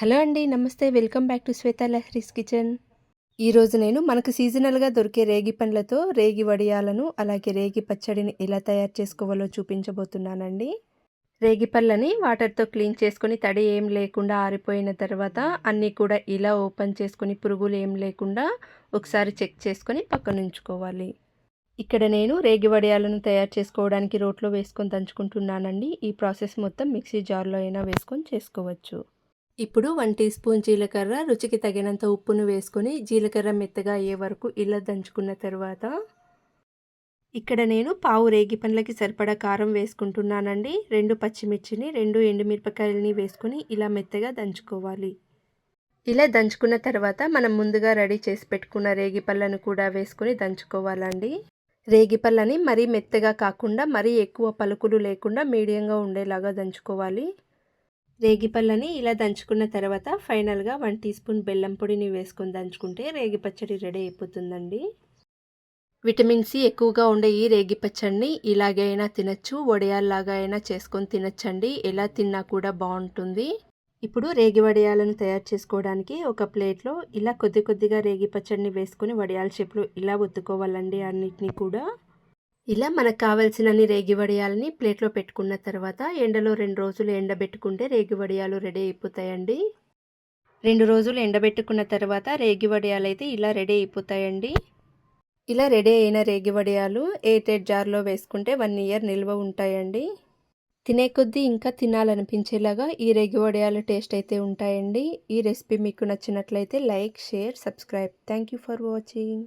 Hello అండి నమస్తే. Welcome back to Shweta Lahari's kitchen. ఈరోజు నేను మనకు సీజనల్గా దొరికే రేగి పండ్లతో రేగి వడియాలను అలాగే రేగి పచ్చడిని ఎలా తయారు చేసుకోవాలో చూపించబోతున్నానండి. రేగి పళ్ళని వాటర్తో క్లీన్ చేసుకొని తడి ఏం లేకుండా ఆరిపోయిన తర్వాత అన్నీ కూడా ఇలా ఓపెన్ చేసుకొని పురుగులు ఏం లేకుండా ఒకసారి చెక్ చేసుకొని పక్కన ఉంచుకోవాలి. ఇక్కడ నేను రేగి వడియాలను తయారు చేసుకోవడానికి రోట్లో వేసుకొని దంచుకుంటున్నానండి. ఈ ప్రాసెస్ మొత్తం మిక్సీ జార్లో అయినా వేసుకొని చేసుకోవచ్చు. ఇప్పుడు వన్ టీ స్పూన్ జీలకర్ర రుచికి తగినంత ఉప్పును వేసుకొని జీలకర్ర మెత్తగా అయ్యే వరకు ఇలా దంచుకున్న తర్వాత ఇక్కడ నేను పావు రేగి పండ్లకి సరిపడా కారం వేసుకుంటున్నానండి. రెండు పచ్చిమిర్చిని రెండు ఎండుమిరపకాయలని వేసుకొని ఇలా మెత్తగా దంచుకోవాలి. ఇలా దంచుకున్న తర్వాత మనం ముందుగా రెడీ చేసి పెట్టుకున్న రేగి పళ్ళను కూడా వేసుకొని దంచుకోవాలండి. రేగి పళ్ళని మరీ మెత్తగా కాకుండా మరీ ఎక్కువ పలుకులు లేకుండా మీడియంగా ఉండేలాగా దంచుకోవాలి. రేగిపళ్ళని ఇలా దంచుకున్న తర్వాత ఫైనల్గా వన్ టీ స్పూన్ బెల్లం పొడిని వేసుకొని దంచుకుంటే రేగి పచ్చడి రెడీ అయిపోతుందండి. విటమిన్ సి ఎక్కువగా ఉండే ఈ రేగి పచ్చడిని ఇలాగే అయినా తినచ్చు వడియాల్లాగా అయినా చేసుకొని తినచ్చండి. ఎలా తిన్నా కూడా బాగుంటుంది. ఇప్పుడు రేగి వడియాలను తయారు చేసుకోవడానికి ఒక ప్లేట్లో ఇలా కొద్ది కొద్దిగా రేగి పచ్చడిని వేసుకొని వడియాల షేప్లో ఇలా ఒత్తుకోవాలండి అన్నిటినీ కూడా. ఇలా మనకు కావాల్సినన్ని రేగి వడియాలని ప్లేట్లో పెట్టుకున్న తర్వాత ఎండలో రెండు రోజులు ఎండబెట్టుకుంటే రేగి వడియాలు రెడీ అయిపోతాయండి. రెండు రోజులు ఎండబెట్టుకున్న తర్వాత రేగి వడియాలు అయితే ఇలా రెడీ అయిపోతాయండి. ఇలా రెడీ అయిన రేగి వడియాలు ఎయిటెడ్ జార్లో వేసుకుంటే వన్ ఇయర్ నిల్వ ఉంటాయండి. తినే కొద్దీ ఇంకా తినాలనిపించేలాగా ఈ రేగి వడియాలు టేస్ట్ అయితే ఉంటాయండి. ఈ రెసిపీ మీకు నచ్చినట్లయితే like share subscribe. Thank you for watching.